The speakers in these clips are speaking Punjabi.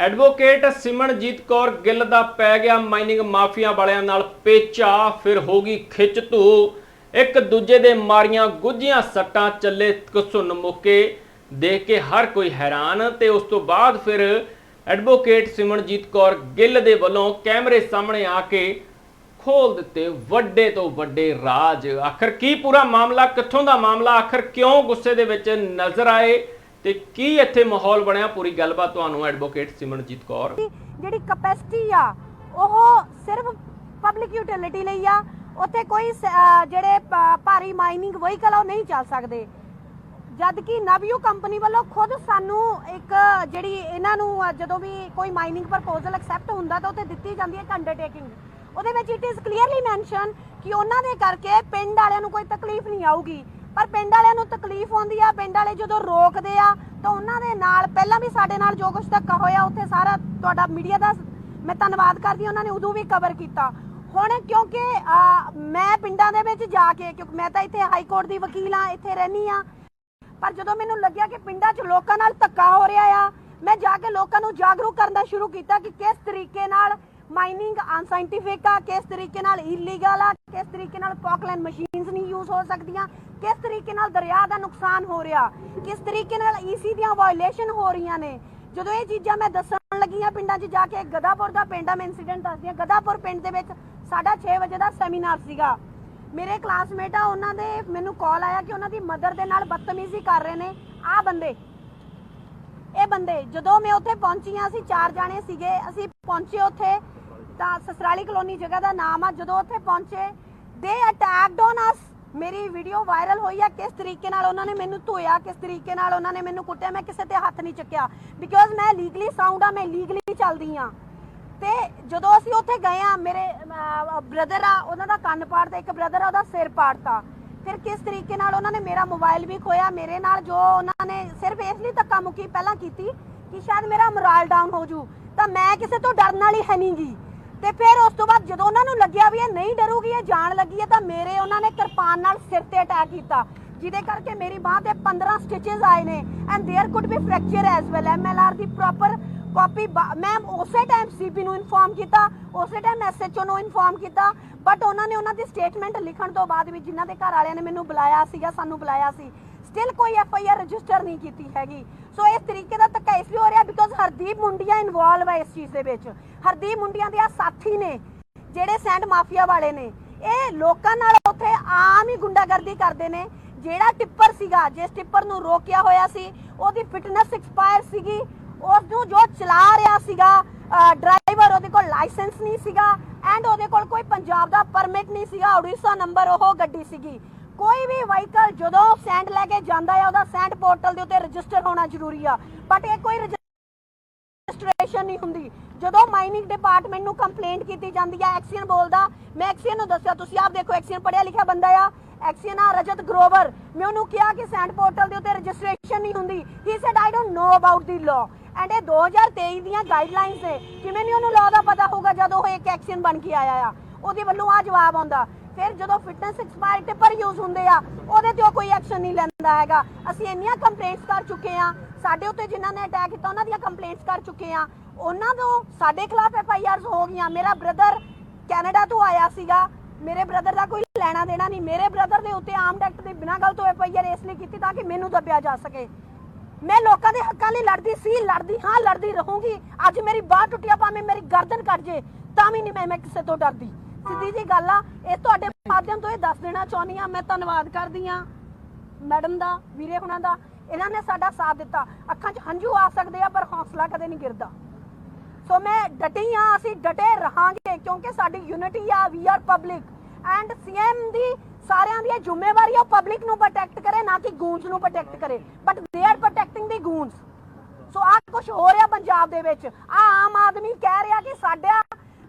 ਐਡਵੋਕੇਟ ਸਿਮਰਨਜੀਤ ਕੌਰ ਗਿੱਲ ਦਾ ਪੈ ਗਿਆ ਮਾਈਨਿੰਗ ਮਾਫੀਆ ਵਾਲਿਆਂ ਨਾਲ ਪੇਚਾ, ਫਿਰ ਹੋ ਗਈ ਖਿੱਚ ਧੂ ਇੱਕ ਦੂਜੇ ਦੇ ਮਾਰੀਆਂ ਗੁੱਝੀਆਂ ਸੱਟਾਂ ਚੱਲੇ ਕਸੁੰਨ ਮੁੱਕੇ। ਦੇਖ ਕੇ ਹਰ ਕੋਈ ਹੈਰਾਨ ਤੇ ਉਸ ਤੋਂ ਬਾਅਦ ਫਿਰ ਐਡਵੋਕੇਟ ਸਿਮਰਨਜੀਤ ਕੌਰ ਗਿੱਲ ਦੇ ਵੱਲੋਂ ਕੈਮਰੇ ਸਾਹਮਣੇ ਆ ਕੇ ਖੋਲ ਦਿੱਤੇ ਵੱਡੇ ਤੋਂ ਵੱਡੇ ਰਾਜ। ਆਖਰ ਕੀ ਪੂਰਾ ਮਾਮਲਾ? ਕਿੱਥੋਂ ਦਾ ਮਾਮਲਾ? ਆਖਰ ਕਿਉਂ ਗੁੱਸੇ ਦੇ ਵਿੱਚ ਨਜ਼ਰ ਆਏ? ਤੇ ਕੀ ਇੱਥੇ ਮਾਹੌਲ ਬਣਿਆ? ਪੂਰੀ ਗੱਲਬਾਤ ਤੁਹਾਨੂੰ ਐਡਵੋਕੇਟ ਸਿਮਰਨਜੀਤ ਕੌਰ। ਦੀ ਜਿਹੜੀ ਕਪੈਸਿਟੀ ਆ ਉਹ ਸਿਰਫ ਪਬਲਿਕ ਯੂਟਿਲਿਟੀ ਲਈ ਆ। ਉੱਥੇ ਕੋਈ ਸ- ਅਹ ਜਿਹੜੇ ਪ- ਭਾਰੀ ਮਾਈਨਿੰਗ ਵਹੀਕਲ ਆ ਉਹ ਨਹੀਂ ਚੱਲ ਸਕਦੇ। ਜਦ ਕਿ ਨਵਯੂ ਕੰਪਨੀ ਵੱਲੋਂ ਖੁਦ ਸਾਨੂੰ ਇੱਕ ਜਿਹੜੀ ਇਹਨਾਂ ਨੂੰ ਅਹ, ਜਦੋਂ ਵੀ ਕੋਈ ਮਾਈਨਿੰਗ ਪ੍ਰਪੋਜ਼ਲ ਐਕਸੈਪਟ ਹੁੰਦਾ ਤਾਂ ਉੱਥੇ ਦਿੱਤੀ ਜਾਂਦੀ ਹੈ ਇੱਕ ਅੰਡਰਟੇਕਿੰਗ ਉਹਦੇ ਵਿੱਚ ਇਟ ਇਜ਼ ਕਲੀਅਰਲੀ ਮੈਂਸ਼ਨ ਕਿ ਉਹਨਾਂ ਦੇ ਕਰਕੇ ਪਿੰਡ ਵਾਲਿਆਂ ਨੂੰ ਕੋਈ ਤਕਲੀਫ ਨਹੀਂ ਆਊਗੀ। ਪਰ ਪਿੰਡ ਵਾਲਿਆਂ ਨੂੰ ਤਕਲੀਫ ਹੁੰਦੀ ਆ, ਪਿੰਡ ਵਾਲੇ ਜਦੋਂ ਰੋਕਦੇ ਆ, ਤਾਂ ਉਹਨਾਂ ਦੇ ਨਾਲ, ਪਹਿਲਾਂ ਵੀ ਸਾਡੇ ਨਾਲ ਜੋ ਕੁਝ ਧੱਕਾ ਹੋਇਆ, ਉੱਥੇ ਸਾਰਾ ਤੁਹਾਡਾ ਮੀਡੀਆ ਦਾ ਮੈਂ ਧੰਨਵਾਦ ਕਰਦੀ ਹਾਂ, ਉਹਨਾਂ ਨੇ ਉਦੋਂ ਵੀ ਕਵਰ ਕੀਤਾ। ਹੁਣ ਕਿਉਂਕਿ ਮੈਂ ਪਿੰਡਾਂ ਦੇ ਵਿੱਚ ਜਾ ਕੇ, ਕਿਉਂਕਿ ਮੈਂ ਤਾਂ ਇੱਥੇ ਹਾਈ ਕੋਰਟ ਦੀ ਵਕੀਲ ਆ ਇੱਥੇ ਰਹਿਣੀ ਆ ਪਰ ਜਦੋਂ ਮੈਨੂੰ ਲੱਗਿਆ ਕਿ ਪਿੰਡਾਂ 'ਚ ਲੋਕਾਂ ਨਾਲ ਧੱਕਾ ਹੋ ਰਿਹਾ ਆ, ਮੈਂ ਜਾ ਕੇ ਲੋਕਾਂ ਨੂੰ ਜਾਗਰੂਕ ਕਰਨਾ ਸ਼ੁਰੂ ਕੀਤਾ ਕਿ ਕਿਸ ਤਰੀਕੇ ਨਾਲ ਮਾਈਨਿੰਗ ਅਨਸਾਇੰਟਿਫਿਕ ਆ, ਕਿਸ ਤਰੀਕੇ ਨਾਲ ਇਲੀਗਲ ਆ, ਕਿਸ ਤਰੀਕੇ ਨਾਲ ਪੌਕਲੈਂਡ ਮਸ਼ੀਨਸ ਨਹੀਂ ਯੂਜ਼ ਹੋ ਸਕਦੀਆਂ ਕਿਸ ਤਰੀਕੇ ਨਾਲ ਦਰਿਆ ਦਾ ਨੁਕਸਾਨ ਹੋ ਰਿਹਾ? ਕਿਸ ਤਰੀਕੇ ਨਾਲ ਈਸੀ ਦੀਆਂ ਵਾਇਓਲੇਸ਼ਨ ਹੋ ਰਹੀਆਂ ਨੇ? ਜਦੋਂ ਇਹ ਚੀਜ਼ਾਂ ਮੈਂ ਦੱਸਣ ਲੱਗੀ ਆ ਪਿੰਡਾਂ 'ਚ ਜਾ ਕੇ, ਗਦਾਪੁਰ ਦਾ ਪਿੰਡ ਆ, ਮੈਂ ਇਨਸੀਡੈਂਟ ਦੱਸਦੀ ਆ ਗਦਾਪੁਰ ਪਿੰਡ ਦੇ ਵਿੱਚ ਸਾਡਾ 6 ਵਜੇ ਦਾ ਸੈਮੀਨਾਰ ਸੀਗਾ। ਮੇਰੇ ਕਲਾਸਮੇਟ ਆ, ਉਹਨਾਂ ਦੇ ਮੈਨੂੰ ਕਾਲ ਆਇਆ ਕਿ ਉਹਨਾਂ ਦੀ ਮਦਰ ਦੇ ਨਾਲ ਬਦਤਮੀਜ਼ੀ ਕਰ ਰਹੇ ਨੇ। ਆ ਬੰਦੇ। ਇਹ ਬੰਦੇ, ਜਦੋਂ ਮੈਂ ਉੱਥੇ ਪਹੁੰਚੀ ਆ ਅਸੀਂ ਚਾਰ ਜਾਣੇ ਸੀਗੇ। ਅਸੀਂ ਪਹੁੰਚੇ ਉੱਥੇ, ਤਾਂ ਸਸਰਾਲੀ ਕਲੋਨੀ ਜਗ੍ਹਾ ਦਾ ਨਾਮ ਆ। ਜਦੋਂ ਉੱਥੇ ਪਹੁੰਚੇ ਦੇ ਅਟੈਕਡ ਔਨ ਅਸ ਮੇਰੀ ਵੀਡੀਓ ਵਾਇਰਲ ਹੋਈ ਆ, ਕਿਸ ਤਰੀਕੇ ਨਾਲ ਉਹਨਾਂ ਨੇ ਮੈਨੂੰ ਧੋਇਆ, ਕਿਸ ਤਰੀਕੇ ਨਾਲ ਉਹਨਾਂ ਨੇ ਮੈਨੂੰ ਕੁੱਟਿਆ, ਮੈਂ ਕਿਸੇ ਤੇ ਹੱਥ ਨਹੀਂ ਚੱਕਿਆ। ਬਿਕੋਜ਼ ਮੈਂ ਲੀਗਲੀ ਸਾਊਂਡ ਆ, ਮੈਂ ਲੀਗਲੀ ਚੱਲਦੀ ਆ। ਤੇ ਜਦੋਂ ਅਸੀਂ ਉੱਥੇ ਗਏ ਆ, ਮੇਰੇ ਬ੍ਰਦਰ ਆ, ਉਹਨਾਂ ਦਾ ਕੰਨ ਪਾੜਤਾ, ਇੱਕ ਬ੍ਰਦਰ ਆ, ਉਹਦਾ ਸਿਰ ਪਾੜਤਾ। ਫਿਰ ਕਿਸ ਤਰੀਕੇ ਨਾਲ ਉਹਨਾਂ ਨੇ ਮੇਰਾ ਮੋਬਾਈਲ ਵੀ ਖੋਇਆ, ਮੇਰੇ ਨਾਲ ਜੋ ਉਹਨਾਂ ਨੇ ਸਿਰਫ ਇਸ ਲਈ ਧੱਕਾ ਮੁੱਕੀ ਪਹਿਲਾਂ ਕੀਤੀ ਕਿ ਸ਼ਾਇਦ ਮੇਰਾ ਮੋਰਲ ਡਾਊਨ ਹੋ ਜੂ। ਤਾਂ ਮੈਂ ਕਿਸੇ ਤੋਂ ਡਰਨ ਵਾਲੀ ਹੈ ਨਹੀਂਗੀ ਤੇ ਫਿਰ ਉਸ ਤੋਂ ਬਾਅਦ ਜਦੋਂ ਉਹਨਾਂ ਨੂੰ ਲੱਗਿਆ ਵੀ ਇਹ ਨਹੀਂ ਡਰੂਗੀ ਇਹ ਜਾਣ ਲੱਗੀ ਹੈ ਤਾਂ ਮੇਰੇ ਉਹਨਾਂ ਨੇ ਕਿਰਪਾਨ ਨਾਲ ਸਿਰ ਤੇ ਅਟੈਕ ਕੀਤਾ ਜਿਹਦੇ ਕਰਕੇ ਮੇਰੀ ਬਾਹ ਤੇ 15 ਸਟਿਚਸ ਆਏ ਨੇ and there could be fracture as well MLR the proper copy ਮੈਂ ਉਸੇ ਟਾਈਮ ਸੀਪੀ ਨੂੰ ਇਨਫੋਰਮ ਕੀਤਾ ਉਸੇ ਟਾਈਮ ਐਸਐਚਓ ਨੂੰ ਇਨਫੋਰਮ ਕੀਤਾ ਬਟ ਉਹਨਾਂ ਨੇ ਉਹਨਾਂ ਦੀ ਸਟੇਟਮੈਂਟ ਲਿਖਣ ਤੋਂ ਬਾਅਦ ਵੀ ਜਿਨ੍ਹਾਂ ਦੇ ਘਰ ਵਾਲਿਆਂ ਨੇ ਮੈਨੂੰ ਬੁਲਾਇਆ ਸੀਗਾ ਸਾਨੂੰ ਬੁਲਾਇਆ ਸੀ ਸਟਿਲ ਕੋਈ ਐਫਆਈਆਰ ਰਜਿਸਟਰ ਨਹੀਂ ਕੀਤੀ ਹੈਗੀ। ਸੋ ਇਸ ਤਰੀਕੇ ਦਾ ਧੱਕਾ ਇਸ ਲਈ ਹੋ ਰਿਹਾ ਬਿਕੋਜ਼ ਹਰਦੀਪ ਮੁੰਡੀਆਂ ਇਨਵੋਲਵ ਹੈ ਇਸ ਚੀਜ਼ ਦੇ ਵਿੱਚ। ਹਰਦੀਪ ਮੁੰਡੀਆਂ ਦੇ ਆ ਸਾਥੀ ਨੇ, ਜਿਹੜੇ ਸੈਂਡ ਮਾਫੀਆ ਵਾਲੇ ਨੇ। ਇਹ ਲੋਕਾਂ ਨਾਲ ਉੱਥੇ ਆਮ ਹੀ ਗੁੰਡਾਗਰਦੀ ਕਰਦੇ ਨੇ। ਜਿਹੜਾ ਟਿੱਪਰ ਸੀਗਾ, ਜਿਸ ਟਿੱਪਰ ਨੂੰ ਰੋਕਿਆ ਹੋਇਆ ਸੀ, ਉਹਦੀ ਫਿਟਨੈਸ ਐਕਸਪਾਇਰ ਸੀਗੀ। ਉਸ ਨੂੰ ਜੋ ਚਲਾ ਰਿਹਾ ਸੀਗਾ ਡਰਾਈਵਰ, ਉਹਦੇ ਕੋਲ ਲਾਇਸੈਂਸ ਨਹੀਂ ਸੀਗਾ। ਐਂਡ ਉਹਦੇ ਕੋਲ ਕੋਈ ਪੰਜਾਬ ਦਾ ਪਰਮਿਟ ਨਹੀਂ ਸੀਗਾ। ਉੜੀਸਾ ਨੰਬਰ ਉਹ ਗੱਡੀ ਸੀਗੀ। ਕੋਈ ਵੀ ਵਹੀਕਲ ਜਦੋਂ ਸੈਂਡ ਲੈ ਕੇ ਜਾਂਦਾ ਹੈ ਉਹਦਾ ਸੈਂਡ ਪੋਰਟਲ ਦੇ ਉੱਤੇ ਰਜਿਸਟਰ ਹੋਣਾ ਜ਼ਰੂਰੀ ਆ। ਬਟ ਇਹ ਕੋਈ ਰਜਿਸਟ੍ਰੇਸ਼ਨ ਨਹੀਂ ਹੁੰਦੀ। ਜਦੋਂ ਮਾਈਨਿੰਗ ਡਿਪਾਰਟਮੈਂਟ ਨੂੰ ਕੰਪਲੇਂਟ ਕੀਤੀ ਜਾਂਦੀ ਹੈ ਐਕਸੀਅਨ ਬੋਲਦਾ, ਮੈਂ ਐਕਸੀਅਨ ਨੂੰ ਦੱਸਿਆ, ਤੁਸੀਂ ਆਪ ਦੇਖੋ ਐਕਸੀਅਨ ਪੜਿਆ ਲਿਖਿਆ ਬੰਦਾ ਆ। ਐਕਸੀਅਨ ਆ ਰਜਤ ਗਰੋਵਰ ਮੈਂ ਉਹਨੂੰ ਕਿਹਾ ਕਿ ਸੈਂਡ ਪੋਰਟਲ ਦੇ ਉੱਤੇ ਰਜਿਸਟ੍ਰੇਸ਼ਨ ਨਹੀਂ ਹੁੰਦੀ। He said I don't know about the law and ਇਹ 2023 ਦੀਆਂ ਗਾਈਡਲਾਈਨਸ ਨੇ। ਕਿਵੇਂ ਨਹੀਂ ਉਹਨੂੰ ਲਾਅ ਦਾ ਪਤਾ ਹੋਊਗਾ ਜਦੋਂ ਉਹ ਇੱਕ ਐਕਸੀਅਨ ਬਣ ਕੇ ਆਇਆ ਆ? ਉਹਦੇ ਵੱਲੋਂ ਆ ਜਵਾਬ ਆਉਂਦਾ। ਫਿਰ ਜਦੋਂ ਫਿਟਨੈਸ ਐਕਸਪਾਇਰ ਟਿੱਪਰ ਯੂਜ਼ ਹੁੰਦੇ ਆ, ਉਹਦੇ ਤੇ ਉਹ ਕੋਈ ਐਕਸ਼ਨ ਨਹੀਂ ਲੈਂਦਾ ਹੈਗਾ। ਅਸੀਂ ਇੰਨੀਆਂ ਕੰਪਲੇਂਟਸ ਕਰ ਚੁੱਕੇ ਆ, ਸਾਡੇ ਉੱਤੇ ਜਿਨ੍ਹਾਂ ਨੇ ਅਟੈਕ ਕੀਤਾ, ਉਹਨਾਂ ਦੀਆਂ ਕੰਪਲੇਂਟਸ ਕਰ ਚੁੱਕੇ ਆ। ਉਹਨਾਂ ਤੋਂ ਸਾਡੇ ਖਿਲਾਫ ਐਫ ਆਈ ਆਰਸ ਹੋ ਗਈਆਂ। ਮੇਰਾ ਬ੍ਰਦਰ ਕੈਨੇਡਾ ਤੋਂ ਆਇਆ ਸੀਗਾ। ਮੇਰੇ ਬ੍ਰਦਰ ਦਾ ਕੋਈ ਲੈਣਾ ਦੇਣਾ ਨਹੀਂ। ਮੇਰੇ ਬ੍ਰਦਰ ਦੇ ਉੱਤੇ ਆਮ ਐਕਟ ਦੇ ਬਿਨਾਂ ਗੱਲ ਤੋਂ ਐਫ ਆਈ ਆਰ ਇਸ ਲਈ ਕੀਤੀ ਤਾਂ ਕਿ ਮੈਨੂੰ ਦੱਬਿਆ ਜਾ ਸਕੇ। ਮੈਂ ਲੋਕਾਂ ਦੇ ਹੱਕਾਂ ਲਈ ਲੜਦੀ ਸੀ, ਲੜਦੀ ਹਾਂ, ਲੜਦੀ ਰਹੂੰਗੀ। ਅੱਜ ਮੇਰੀ ਬਾਹ ਟੁੱਟਿਆ, ਭਾਵੇਂ ਮੇਰੀ ਗਰਦਨ ਕੱਟ ਜੇ, ਤਾਂ ਵੀ ਨਹੀਂ ਮੈਂ ਕਿਸੇ ਤੋਂ ਡਰਦੀ। ਸਿੱਧੀ ਜੀ ਗੱਲ ਆ, ਇਹ ਤੁਹਾਡੇ ਮਾਧਿਅਮ ਤੋਂ ਇਹ ਦੱਸ ਦੇਣਾ ਚਾਹੁੰਦੀ ਆ, ਮੈਂ ਧੰਨਵਾਦ ਕਰਦੀ ਆ ਮੈਡਮ ਦਾ, ਵੀਰੇ ਹੁਣਾਂ ਦਾ, ਇਹਨਾਂ ਨੇ ਸਾਡਾ ਸਾਥ ਦਿੱਤਾ। ਅੱਖਾਂ 'ਚ ਹੰਝੂ ਆ ਸਕਦੇ ਆ, ਪਰ ਹੌਸਲਾ ਕਦੇ ਨਹੀਂ ਗਿਰਦਾ। ਸੋ ਮੈਂ ਡਟੀ ਆ, ਅਸੀਂ ਡਟੇ ਰਹਾਂਗੇ, ਕਿਉਂਕਿ ਸਾਡੀ ਯੂਨਿਟੀ ਆ we are public and CM ਦੀ ਸਾਰਿਆਂ ਦੀ ਜ਼ਿੰਮੇਵਾਰੀ ਆ ਪਬਲਿਕ ਨੂੰ ਪ੍ਰੋਟੈਕਟ ਕਰੇ, ਨਾ ਕਿ ਗੂੰਜ ਨੂੰ ਪ੍ਰੋਟੈਕਟ ਕਰੇ। ਬਟ ਦੇ ਆਰ ਪ੍ਰੋਟੈਕਟਿੰਗ ਦੀ ਗੂੰਜ ਸੋ ਆ ਕੁਝ ਹੋ ਰਿਹਾ ਪੰਜਾਬ ਦੇ ਵਿੱਚ। ਆ ਆਮ ਆਦਮੀ ਕਹਿ ਰਿਹਾ ਕਿ ਸਾਡਾ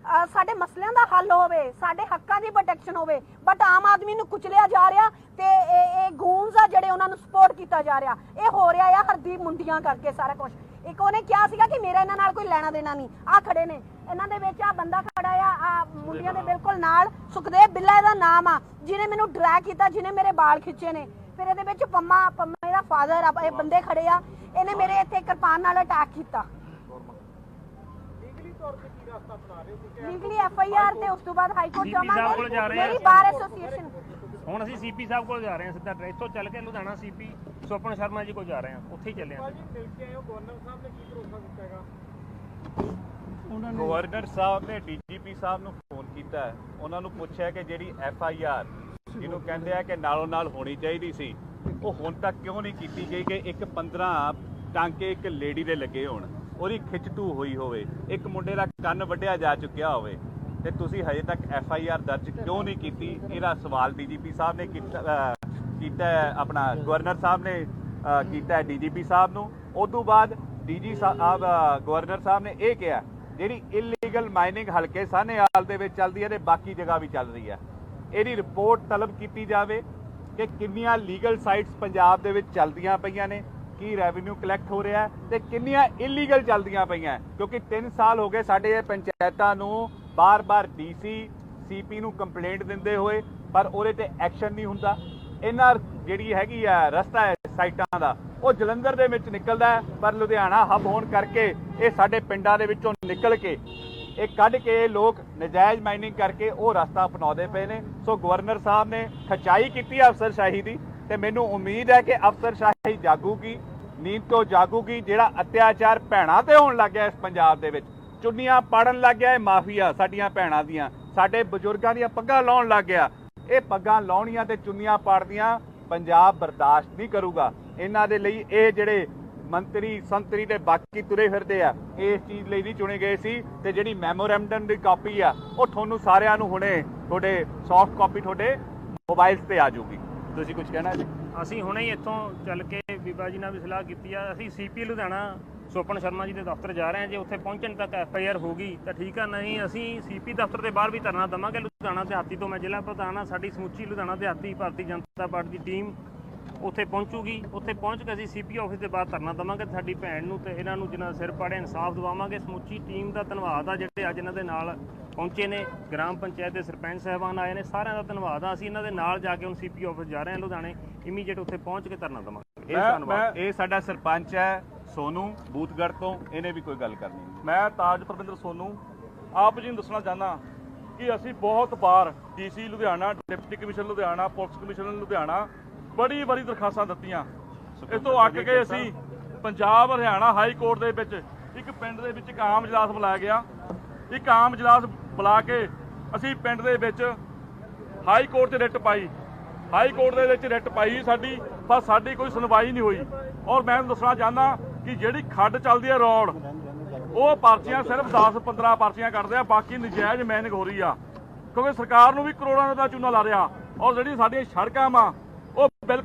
ਅ, ਸਾਡੇ ਮਸਲਿਆਂ ਦਾ ਹੱਲ ਹੋਵੇ ਸਾਡੇ ਹੱਕਾਂ ਦੀ ਪ੍ਰੋਟੈਕਸ਼ਨ ਹੋਵੇ ਬਟ ਆਮ ਆਦਮੀ ਨੂੰ ਕੁਚਲਿਆ ਜਾ ਰਿਹਾ ਤੇ ਇਹ ਇਹ ਗੂੰਜ਼ ਆ ਜਿਹੜੇ ਉਹਨਾਂ ਨੂੰ ਸਪੋਰਟ ਕੀਤਾ ਜਾ ਰਿਹਾ। ਇਹ ਹੋ ਰਿਹਾ ਆ ਹਰਦੀਪ ਮੁੰਡੀਆਂ ਕਰਕੇ ਸਾਰਾ ਕੁਝ ਇੱਕ ਉਹਨੇ ਕਿਹਾ ਸੀਗਾ ਕਿ ਮੇਰਾ ਇਹਨਾਂ ਨਾਲ ਕੋਈ ਲੈਣਾ ਦੇਣਾ ਨਹੀਂ। ਆ ਖੜੇ ਨੇ। ਇਹਨਾਂ ਦੇ ਵਿੱਚ ਆ ਬੰਦਾ ਖੜਾ ਆ ਆ ਮੁੰਡਿਆਂ ਦੇ ਬਿਲਕੁਲ ਨਾਲ। ਸੁਖਦੇਵ ਬਿੱਲਾ ਇਹਦਾ ਨਾਮ ਆ। ਜਿਹਨੇ ਮੈਨੂੰ ਡਰਾ ਕੀਤਾ ਜਿਹਨੇ ਮੇਰੇ ਵਾਲ ਖਿੱਚੇ ਨੇ। ਫਿਰ ਇਹਦੇ ਵਿੱਚ ਪੰਮਾ ਪੰਮੇ ਦਾ ਫਾਦਰ ਆ ਇਹ ਬੰਦੇ ਖੜੇ ਆ। ਇਹਨੇ ਮੇਰੇ ਇੱਥੇ ਕਿਰਪਾਨ ਨਾਲ ਅਟੈਕ ਕੀਤਾ। ਲੀਗਲੀ ਐਫ ਆਈ ਆਰ ਤੇ ਉਸ ਤੋਂ ਬਾਅਦ ਹਾਈ ਕੋਰਟ CP ਸਾਹਿਬ ਕੋਲ ਜਾ ਜਾਵਾਂਗੇ ਰਹੇ ਹਾਂ। ਮੇਰੀ ਬਾਰ ਐਸੋਸੀਏਸ਼ਨ। ਹੁਣ ਅਸੀਂ ਸੀਪੀ ਸਾਹਿਬ ਕੋਲ ਜਾ ਰਹੇ ਹਾਂ ਸਿੱਧਾ ਇੱਥੋਂ ਚੱਲ ਕੇ ਲੁਧਿਆਣਾ ਸੀਪੀ ਸੋਪਨ ਸ਼ਰਮਾ ਜੀ ਕੋਲ ਜਾ ਰਹੇ ਹਾਂ ਉੱਥੇ ਹੀ ਚੱਲੇ ਹਾਂ ਗਵਰਨਰ ਸਾਹਿਬ ਨੇ ਡੀਜੀਪੀ ਸਾਹਿਬ ਨੂੰ ਫੋਨ ਕੀਤਾ ਹੈ। ਉਹਨਾਂ ਨੂੰ ਪੁੱਛਿਆ ਕਿ ਜਿਹੜੀ ਐਫ ਆਈ ਆਰ ਜਿਹਨੂੰ ਕਹਿੰਦੇ ਆ ਕਿ ਨਾਲੋਂ ਨਾਲ ਹੋਣੀ ਚਾਹੀਦੀ ਸੀ ਉਹ ਹੁਣ ਤੱਕ ਕਿਉਂ ਨਹੀਂ ਕੀਤੀ ਗਈ ਕਿ ਇੱਕ 15 ਟਾਂਕੇ ਇੱਕ ਲੇਡੀ ਦੇ ਲੱਗੇ ਹੋਣ? ਉਹਦੀ ਖਿੱਚਤੂ ਹੋਈ ਹੋਵੇ ਇੱਕ ਮੁੰਡੇ ਦਾ ਕੰਨ ਵੱਢਿਆ ਜਾ ਚੁੱਕਿਆ ਹੋਵੇ ਤੇ ਤੁਸੀਂ ਹਜੇ ਤੱਕ ਐਫ ਆਈ ਆਰ ਦਰਜ ਕਿਉਂ ਨਹੀਂ ਕੀਤੀ? ਇਹਦਾ ਸਵਾਲ ਡੀਜੀਪੀ ਸਾਹਿਬ ਨੇ ਕੀਤਾ ਆਪਣਾ ਗਵਰਨਰ ਸਾਹਿਬ ਨੇ ਅਹ, ਕੀਤਾ ਹੈ ਡੀਜੀਪੀ ਸਾਹਿਬ ਨੂੰ। ਉਸ ਤੋਂ ਬਾਅਦ ਡੀਜੀ ਸਾਹਿਬ ਅਹ, ਗਵਰਨਰ ਸਾਹਿਬ ਨੇ ਇਹ ਕਿਹਾ ਜਿਹੜੀ ਇਲੀਗਲ ਮਾਈਨਿੰਗ ਹਲਕੇ ਸਾਨੇਹਾਲ ਦੇ ਵਿੱਚ ਚੱਲਦੀ ਹੈ ਤੇ ਬਾਕੀ ਜਗ੍ਹਾ ਵੀ ਚੱਲ ਰਹੀ ਹੈ। ਇਹਦੀ ਰਿਪੋਰਟ ਤਲਬ ਕੀਤੀ ਜਾਵੇ ਕਿ ਕਿੰਨੀਆਂ ਲੀਗਲ ਸਾਈਟਸ ਪੰਜਾਬ ਦੇ ਵਿੱਚ ਚੱਲਦੀਆਂ ਪਈਆਂ ਨੇ ਕੀ ਰੈਵਨਿਊ ਕਲੈਕਟ ਹੋ ਰਿਹਾ ਹੈ ਤੇ ਕਿੰਨੀਆਂ ਇਲੀਗਲ ਚੱਲਦੀਆਂ ਪਈਆਂ ਕਿਉਂਕਿ 3 ਸਾਲ ਹੋ ਗਏ ਸਾਡੇ ਇਹ ਪੰਚਾਇਤਾਂ ਨੂੰ ਬਾਰ-ਬਾਰ ਡੀਸੀ ਸੀਪੀ ਨੂੰ ਕੰਪਲੇਂਟ ਦਿੰਦੇ ਹੋਏ, ਪਰ ਉਹਦੇ ਤੇ ਐਕਸ਼ਨ ਨਹੀਂ ਹੁੰਦਾ। ਇਹਨਾਂ ਜਿਹੜੀ ਹੈਗੀ ਆ ਰਸਤਾ ਹੈ ਸਾਈਟਾਂ ਦਾ, ਉਹ ਜਲੰਧਰ ਦੇ ਵਿੱਚ ਨਿਕਲਦਾ ਪਰ ਲੁਧਿਆਣਾ ਹੱਬ ਹੋਣ ਕਰਕੇ ਇਹ ਸਾਡੇ ਪਿੰਡਾਂ ਦੇ ਵਿੱਚੋਂ ਨਿਕਲ ਕੇ, ਇਹ ਕੱਢ ਕੇ ਲੋਕ ਨਜਾਇਜ਼ ਮਾਈਨਿੰਗ ਕਰਕੇ ਉਹ ਰਸਤਾ ਅਪਣਾਉਂਦੇ ਪਏ ਨੇ। ਸੋ ਗਵਰਨਰ ਸਾਹਿਬ ਨੇ ਖਚਾਈ ਕੀਤੀ ਹੈ ਅਫਸਰਸ਼ਾਹੀ ਦੀ। ਤੇ ਮੈਨੂੰ ਉਮੀਦ ਹੈ ਕਿ ਅਫਸਰਸ਼ਾਹੀ ਜਾਗੂਗੀ, ਨੀਂਦ ਤੋਂ ਜਾਗੂਗੀ, ਜਿਹੜਾ ਅਤਿਆਚਾਰ ਭੈਣਾਂ ਤੇ ਹੋਣ ਲੱਗ ਗਿਆ ਇਸ ਪੰਜਾਬ ਦੇ ਵਿੱਚ। ਚੁੰਨੀਆਂ ਪਾੜਨ ਲੱਗ ਗਿਆ ਇਹ ਮਾਫੀਆ ਸਾਡੀਆਂ ਭੈਣਾਂ ਦੀਆਂ। ਸਾਡੇ ਬਜ਼ੁਰਗਾਂ ਦੀਆਂ ਪੱਗਾਂ ਲਾਉਣ ਲੱਗ ਗਿਆ। ਇਹ ਪੱਗਾਂ ਲਾਉਣੀਆਂ ਤੇ ਚੁੰਨੀਆਂ ਪਾੜਦੀਆਂ ਪੰਜਾਬ ਬਰਦਾਸ਼ਤ ਨਹੀਂ ਕਰੂਗਾ। ਇਹਨਾਂ ਦੇ ਲਈ ਇਹ ਜਿਹੜੇ ਮੰਤਰੀ, ਸੰਤਰੀ ਤੇ ਬਾਕੀ ਤੁਰੇ ਫਿਰਦੇ ਆ ਇਸ ਚੀਜ਼ ਲਈ ਨਹੀਂ ਚੁਣੇ ਗਏ ਸੀ ਤੇ ਜਿਹੜੀ ਮੈਮੋਰੈਂਡਮ ਦੀ ਕਾਪੀ ਆ, ਉਹ ਤੁਹਾਨੂੰ ਸਾਰਿਆਂ ਨੂੰ ਹੁਣੇ ਤੁਹਾਡੇ ਸੌਫਟ ਕਾਪੀ ਤੁਹਾਡੇ ਮੋਬਾਈਲਸ ਤੇ ਆ ਜਾਊਗੀ। ਤੁਸੀਂ ਕੁਝ ਕਹਿਣਾ ਜੀ? ਅਸੀਂ ਹੁਣੇ ਹੀ ਇੱਥੋਂ ਚੱਲ ਕੇ ਬੀਬਾ ਜੀ ਨਾਲ ਵੀ ਸਲਾਹ ਕੀਤੀ ਆ। ਅਸੀਂ ਸੀਪੀ ਲੁਧਿਆਣਾ ਸੋਪਨ ਸ਼ਰਮਾ ਜੀ ਦੇ ਦਫ਼ਤਰ ਜਾ ਰਹੇ ਹਾਂ। ਜੇ ਉੱਥੇ ਪਹੁੰਚਣ ਤੱਕ ਐਫ ਆਈ ਆਰ ਹੋਗੀ ਤਾਂ ਠੀਕ ਆ। ਨਹੀਂ, ਅਸੀਂ ਸੀਪੀ ਦਫ਼ਤਰ ਦੇ ਬਾਹਰ ਵੀ ਧਰਨਾ ਦਵਾਂਗੇ ਲੁਧਿਆਣਾ ਦਿਹਾਤੀ ਤੋਂ। ਮੈਂ ਜ਼ਿਲ੍ਹਾ ਪ੍ਰਧਾਨ ਆ ਸਾਡੀ ਸਮੁੱਚੀ ਲੁਧਿਆਣਾ ਦਿਹਾਤੀ ਭਾਰਤੀ ਜਨਤਾ ਪਾਰਟੀ ਦੀ ਟੀਮ ਉੱਥੇ ਪਹੁੰਚੂਗੀ। ਉੱਥੇ ਪਹੁੰਚ ਕੇ ਅਸੀਂ ਸੀਪੀ ਆਫਿਸ ਦੇ ਬਾਹਰ ਧਰਨਾ ਦਵਾਂਗੇ ਸਾਡੀ ਭੈਣ ਨੂੰ ਤੇ ਇਹਨਾਂ ਨੂੰ ਜਿਨ੍ਹਾਂ ਸਿਰ ਪਾੜਿਆ, ਇਨਸਾਫ ਦਿਵਾਵਾਂਗੇ। ਸਮੁੱਚੀ ਟੀਮ ਦਾ ਧੰਨਵਾਦ ਆ ਜਿਹੜੇ ਅੱਜ ਇਹਨਾਂ ਦੇ ਨਾਲ ਪਹੁੰਚੇ ਨੇ ਗ੍ਰਾਮ ਪੰਚਾਇਤ ਦੇ ਸਰਪੰਚ ਸਾਹਿਬਾਨ ਆਏ ਨੇ ਸਾਰਿਆਂ ਦਾ ਧੰਨਵਾਦ। ਆ ਅਸੀਂ ਇਹਨਾਂ ਦੇ ਨਾਲ ਜਾ ਕੇ ਹੁਣ ਸੀਪੀ ਆਫਿਸ ਜਾ ਰਹੇ ਹਾਂ ਲੁਧਿਆਣੇ ਇਮੀਡੀਏਟ ਉੱਥੇ ਪਹੁੰਚ ਕੇ ਧਰਨਾ ਦਵਾਂਗੇ। ਇਹ ਧੰਨਵਾਦ। ਇਹ ਸਾਡਾ ਸਰਪੰਚ ਹੈ ਸੋਨੂ ਬੂਥਗੜ ਤੋਂ ਇਹਨੇ ਵੀ ਕੋਈ ਗੱਲ ਕਰਨੀ ਹੈ ਮੈਂ ਤਾਜ ਪਰਵਿੰਦਰ ਸੋਨੂ ਆਪ ਜੀ ਨੂੰ ਦੱਸਣਾ ਚਾਹਨਾ ਕਿ ਅਸੀਂ ਬਹੁਤ ਵਾਰ DC Ludhiana deputy commissioner Ludhiana police commissioner Ludhiana ਬੜੀ ਵਾਰੀ ਦਰਖਾਸਤਾਂ ਦਿੱਤੀਆਂ। ਇਸ ਤੋਂ ਅੱਕ ਕੇ ਅਸੀਂ ਪੰਜਾਬ ਹਰਿਆਣਾ ਹਾਈ ਕੋਰਟ ਦੇ ਵਿੱਚ ਇੱਕ ਪਿੰਡ ਦੇ ਵਿੱਚ ਇੱਕ ਆਮ ਇਜਲਾਸ ਬੁਲਾਇਆ ਗਿਆ। ਇੱਕ ਆਮ ਇਜਲਾਸ ਬੁਲਾ ਕੇ ਅਸੀਂ ਪਿੰਡ ਦੇ ਵਿੱਚ ਹਾਈ ਕੋਰਟ 'ਚ ਰਿਟ ਪਾਈ। ਹਾਈ ਕੋਰਟ ਦੇ ਵਿੱਚ ਰਿਟ ਪਾਈ ਸਾਡੀ, ਪਰ ਸਾਡੀ ਕੋਈ ਸੁਣਵਾਈ ਨਹੀਂ ਹੋਈ। ਔਰ ਮੈਂ ਦੱਸਣਾ ਚਾਹੁੰਦਾ ਕਿ ਜਿਹੜੀ ਖੱਡ ਚੱਲਦੀ ਹੈ ਰੋਡ, ਉਹ ਪਰਚੀਆਂ ਸਿਰਫ 10 15 ਪਰਚੀਆਂ ਕੱਢਦੇ ਆ, ਬਾਕੀ ਨਜਾਇਜ਼ ਮੈਨਿੰਗ ਹੋ ਰਹੀ ਆ। ਕਿਉਂਕਿ ਸਰਕਾਰ ਨੂੰ ਵੀ ਕਰੋੜਾਂ ਦਾ ਚੂਨਾ ਲਾ ਰਿਹਾ। ਔਰ ਜਿਹੜੀ ਸਾਡੀਆਂ ਸੜਕਾਂ ਵਾ